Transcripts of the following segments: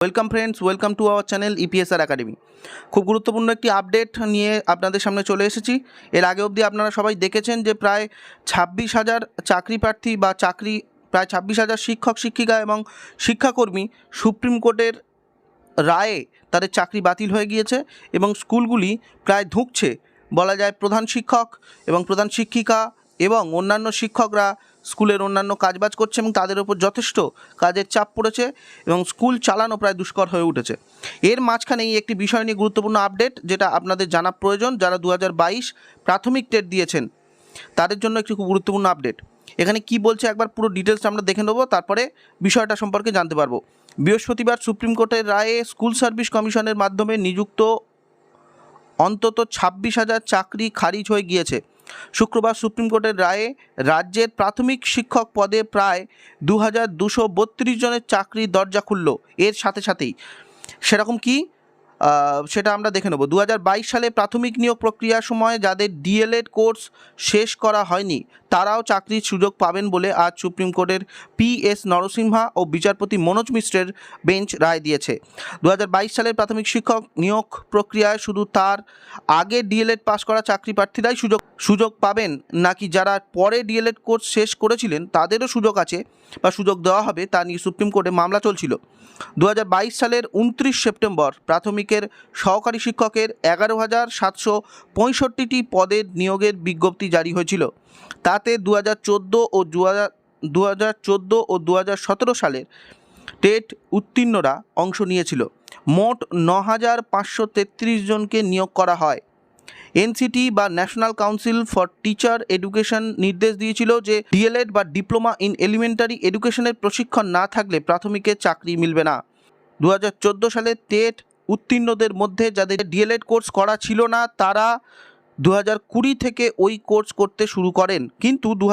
Welcome friends welcome to our channel EPSR academy খুব গুরুত্বপূর্ণ একটি আপডেট নিয়ে আপনাদের সামনে চলে এসেছি। এর আগে অবধি আপনারা সবাই দেখেছেন যে প্রায় ছাব্বিশ হাজার চাকরি প্রার্থী বা চাকরি, প্রায় ছাব্বিশ হাজার শিক্ষক, শিক্ষিকা এবং শিক্ষাকর্মী সুপ্রিম কোর্টের রায়ে তাদের চাকরি বাতিল হয়ে গিয়েছে এবং স্কুলগুলি প্রায় ধুঁকছে। বলা যায় প্রধান শিক্ষক এবং প্রধান শিক্ষিকা এবং অন্যান্য শিক্ষকরা স্কুলের অন্যান্য কাজবাজ করছে এবং তাদের ওপর যথেষ্ট কাজের চাপ পড়েছে এবং স্কুল চালানো প্রায় দুষ্কর হয়ে উঠেছে। এর মাঝখানেই একটি বিষয় নিয়ে গুরুত্বপূর্ণ আপডেট যেটা আপনাদের জানা প্রয়োজন, যারা দু হাজার বাইশ প্রাথমিক টেট দিয়েছেন, তাদের জন্য একটি খুব গুরুত্বপূর্ণ আপডেট। এখানে কি বলছে একবার পুরো ডিটেলস আমরা দেখে নেব, তারপরে বিষয়টা সম্পর্কে জানতে পারব। বৃহস্পতিবার সুপ্রিম কোর্টের রায়ে স্কুল সার্ভিস কমিশনের মাধ্যমে নিযুক্ত অন্তত ছাব্বিশ হাজার চাকরি খারিজ হয়ে গিয়েছে। শুক্রবার সুপ্রিম কোর্টের রায়ে রাজ্যের প্রাথমিক শিক্ষক পদে প্রায় দু হাজার দুশো বত্রিশ জনের চাকরির দরজা খুলল। এর সাথে সাথেই। সেরকম কি? সেটা আমরা দেখে নেব। দু হাজার বাইশ সালে প্রাথমিক নিয়োগ প্রক্রিয়ার সময় যাদের ডিএলএড কোর্স শেষ করা হয়নি, তারাও চাকরির সুযোগ পাবেন বলে আজ সুপ্রিম কোর্টের পি এস নরসিংহা ও বিচারপতি মনোজ মিশ্রের বেঞ্চ রায় দিয়েছে। দু হাজার বাইশ সালের প্রাথমিক শিক্ষক নিয়োগ প্রক্রিয়ায় শুধু তার আগে ডিএলএড পাস করা চাকরি প্রার্থীরাই সুযোগ সুযোগ পাবেন, নাকি যারা পরে ডিএলএড কোর্স শেষ করেছিলেন তাদেরও সুযোগ আছে বা সুযোগ দেওয়া হবে তা নিয়ে সুপ্রিম কোর্টে মামলা চলছিল। দু হাজার বাইশ সালের উনত্রিশ সেপ্টেম্বর প্রাথমিকের সহকারী শিক্ষকের এগারো হাজার সাতশো পঁয়ষট্টিটি পদের নিয়োগের বিজ্ঞপ্তি জারি হয়েছিল। তাতে দু হাজার চোদ্দ ও দু হাজার দু হাজার চোদ্দ ও দু হাজার সতেরো সালের টেট উত্তীর্ণরা অংশ নিয়েছিল। মোট ন হাজার পাঁচশো তেত্রিশ জনকে নিয়োগ করা হয়। এনসিটি বা national council for teacher education নির্দেশ দিয়েছিল যে ডিএলএড বা ডিপ্লোমা ইন এলিমেন্টারি এডুকেশনের প্রশিক্ষণ না থাকলে প্রাথমিকের চাকরি মিলবে না। দু হাজার চোদ্দ সালে টেট উত্তীর্ণদের মধ্যে যাদের ডিএলএড কোর্স করা ছিল না, তারা দু কুড়ি থেকে ওই কোর্স করতে শুরু করেন। কিন্তু দু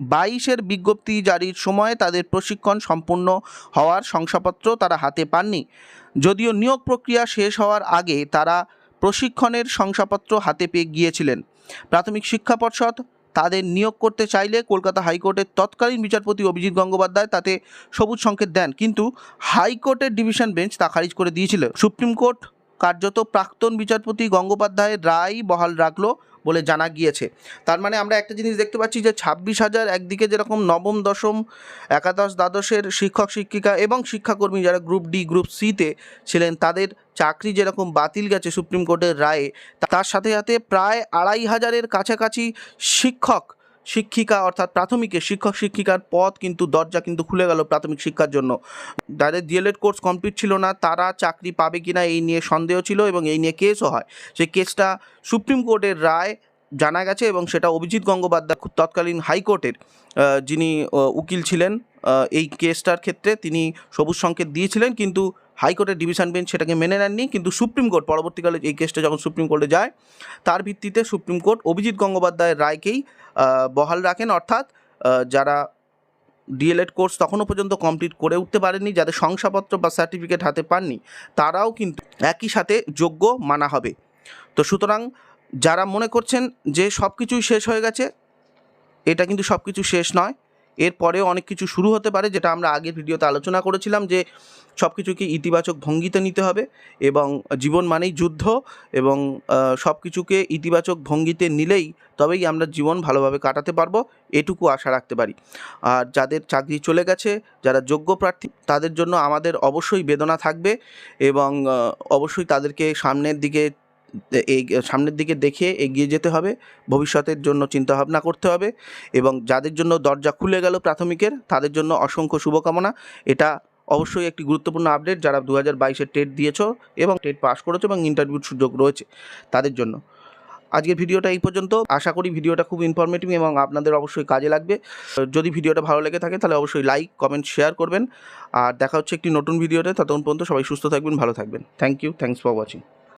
বাইশের বিজ্ঞপ্তি জারির সময় তাদের প্রশিক্ষণ সম্পূর্ণ হওয়ার শংসাপত্র তারা হাতে পাননি। যদিও নিয়োগ প্রক্রিয়া শেষ হওয়ার আগে তারা প্রশিক্ষণের শংসাপত্র হাতে পেয়ে গিয়েছিলেন। প্রাথমিক শিক্ষা পর্ষদ তাদের নিয়োগ করতে চাইলে কলকাতা হাইকোর্টের তৎকালীন বিচারপতি অভিজিৎ গঙ্গোপাধ্যায় তাতে সবুজ সংকেত দেন। কিন্তু হাইকোর্টের ডিভিশন বেঞ্চ তা খারিজ করে দিয়েছিল। সুপ্রিম কোর্ট কার্যত প্রাক্তন বিচারপতি গঙ্গোপাধ্যায়ের রায় বহাল রাখল বলে জানা গিয়েছে। তার মানে আমরা একটা জিনিস দেখতে পাচ্ছি যে ছাব্বিশ হাজার একদিকে যেরকম নবম, দশম, একাদশ, দ্বাদশের শিক্ষক, শিক্ষিকা এবং শিক্ষাকর্মী যারা গ্রুপ ডি, গ্রুপ সিতে ছিলেন, তাদের চাকরি যেরকম বাতিল গেছে সুপ্রিম কোর্টের রায়ে, তার সাথে সাথে প্রায় আড়াই হাজারের কাছাকাছি শিক্ষক শিক্ষিকা অর্থাৎ প্রাথমিকে শিক্ষক শিক্ষিকার পদ কিন্তু দরজা কিন্তু খুলে গেল প্রাথমিক শিক্ষার জন্য। যাদের ডিএলএড কোর্স কমপ্লিট ছিল না, তারা চাকরি পাবে কিনা এই নিয়ে সন্দেহ ছিল এবং এই নিয়ে কেসও হয়। সেই কেসটা সুপ্রিম কোর্টের রায় জানা গেছে এবং সেটা অভিজিৎ গঙ্গোপাধ্যায় তৎকালীন হাইকোর্টের যিনি উকিল ছিলেন এই কেসটার ক্ষেত্রে তিনি সবুজ সংকেত দিয়েছিলেন, কিন্তু হাইকোর্টের ডিভিশন বেঞ্চ সেটাকে মেনে নেননি, কিন্তু সুপ্রিম কোর্ট পরবর্তীকালে এই কেসটা যখন সুপ্রিম কোর্টে যায়, তার ভিত্তিতে সুপ্রিম কোর্ট অভিজিৎ গঙ্গোপাধ্যায়ের রায়কেই বহাল রাখেন। অর্থাৎ যারা ডিএলএড কোর্স তখনও পর্যন্ত কমপ্লিট করে উঠতে পারেননি, যাদের শংসাপত্র বা সার্টিফিকেট হাতে পাননি, তারাও কিন্তু একই সাথে যোগ্য মানা হবে। তো সুতরাং, যারা মনে করছেন যে সব কিছুই শেষ হয়ে গেছে, এটা কিন্তু সব কিছু শেষ নয়। এরপরেও অনেক কিছু শুরু হতে পারে, যেটা আমরা আগের ভিডিওতে আলোচনা করেছিলাম যে সব কিছুকে ইতিবাচক ভঙ্গিতে নিতে হবে এবং জীবন মানেই যুদ্ধ এবং সব কিছুকে ইতিবাচক ভঙ্গিতে নিলেই তবেই আমরা জীবন ভালোভাবে কাটাতে পারব, এটুকু আশা রাখতে পারি। আর যাদের চাকরি চলে গেছে, যারা যোগ্য প্রার্থী, তাদের জন্য আমাদের অবশ্যই বেদনা থাকবে এবং অবশ্যই তাদেরকে সামনের দিকে এই, সামনের দিকে দেখে এগিয়ে যেতে হবে। ভবিষ্যতের জন্য চিন্তাভাবনা করতে হবে এবং যাদের জন্য দরজা খুলে গেল প্রাথমিকের, তাদের জন্য অসংখ্য শুভকামনা। এটা অবশ্যই একটি গুরুত্বপূর্ণ আপডেট যারা দু হাজার বাইশের টেট দিয়েছ এবং টেট পাস করেছ এবং ইন্টারভিউর সুযোগ রয়েছে তাদের জন্য। আজকের ভিডিওটা এই পর্যন্ত। আশা করি ভিডিওটা খুব ইনফরমেটিভ এবং আপনাদের অবশ্যই কাজে লাগবে। যদি ভিডিওটা ভালো লেগে থাকে তাহলে অবশ্যই লাইক কমেন্ট শেয়ার করবেন। আর দেখা হচ্ছে একটি নতুন ভিডিওতে। ততক্ষণ পর্যন্ত সবাই সুস্থ থাকবেন, ভালো থাকবেন। Thank you thanks for watching